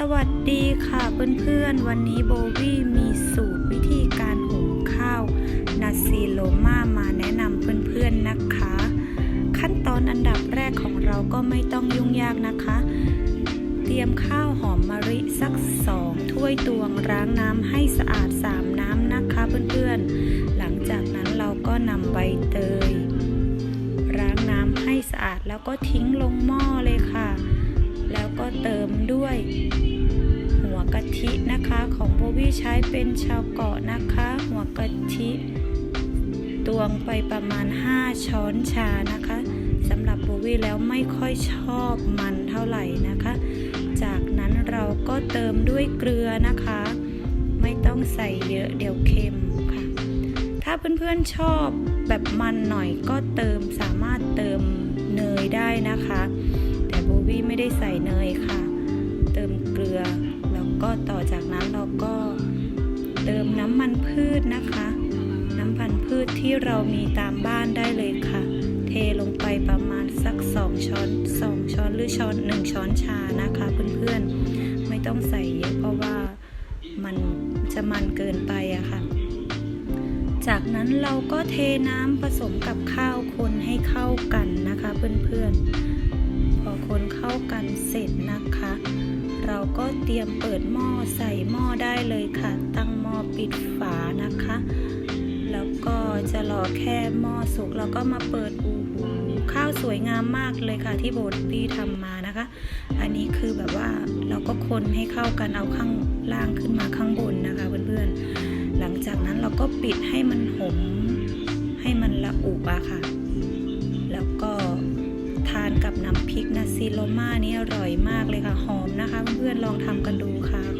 สวัสดีค่ะเพื่อนๆ วันนี้โบวี่มีสูตรวิธีการหุงข้าวนาซีโลมามาแนะนำเพื่อนๆนะคะ ขั้นตอนอันดับแรกของเราก็ไม่ต้องยุ่งยากนะคะ เตรียมข้าวหอมมะลิสักสองถ้วยตวงล้างน้ำให้สะอาด 3 น้ำนะคะเพื่อนๆ หลังจากนั้นเราก็นำใบเตยล้างน้ำให้สะอาดแล้วก็ทิ้งลงหม้อเลยค่ะ นะคะ ของโบวี่ใช้เป็นชาวเกาะนะคะ หัวกะทิตวงไปประมาณ 5 ช้อนชานะคะสำหรับโบวี่แล้วไม่ค่อยชอบมันเท่าไหร่นะคะ จากนั้นเราก็เติมด้วยเกลือนะคะ ไม่ต้องใส่เยอะเดี๋ยวเค็มค่ะ ถ้าเพื่อนๆชอบแบบมันหน่อยก็เติมสามารถเติมเนยได้นะคะ แต่โบวี่ไม่ได้ใส่เนยค่ะ ราก็เติมน้ำมันพืชนะคะ น้ำมันพืชที่เรามีตามบ้านได้เลยค่ะ เทลงไปประมาณสักสองช้อนสองช้อนหรือช้อนหนึ่งช้อนชานะคะเพื่อนๆ ไม่ต้องใส่เยอะเพราะว่ามันจะมันเกินไปอะค่ะ จากนั้นเราก็เทน้ำผสมกับข้าวคนให้เข้ากันนะคะเพื่อนๆ พอคนเข้ากันเสร็จนะคะ เราก็เตรียมเปิดหม้อใส่หม้อได้เลยค่ะ ตั้งหม้อปิดฝานะคะ แล้วก็จะรอแค่หม้อสุกแล้วก็มาเปิดอูหูข้าวสวยงามมากเลยค่ะ ที่โบทบี้ทำมานะคะ อันนี้คือแบบว่าเราก็คนให้เข้ากันเอาข้างล่างขึ้นมาข้างบนนะคะเพื่อนๆหลังจากนั้นเราก็ปิดให้มันหอมให้มันละอุอะค่ะ น้ำพริกนาซิโลมานี่อร่อยมากเลยค่ะ หอมนะคะ เพื่อนๆลองทำกันดูค่ะ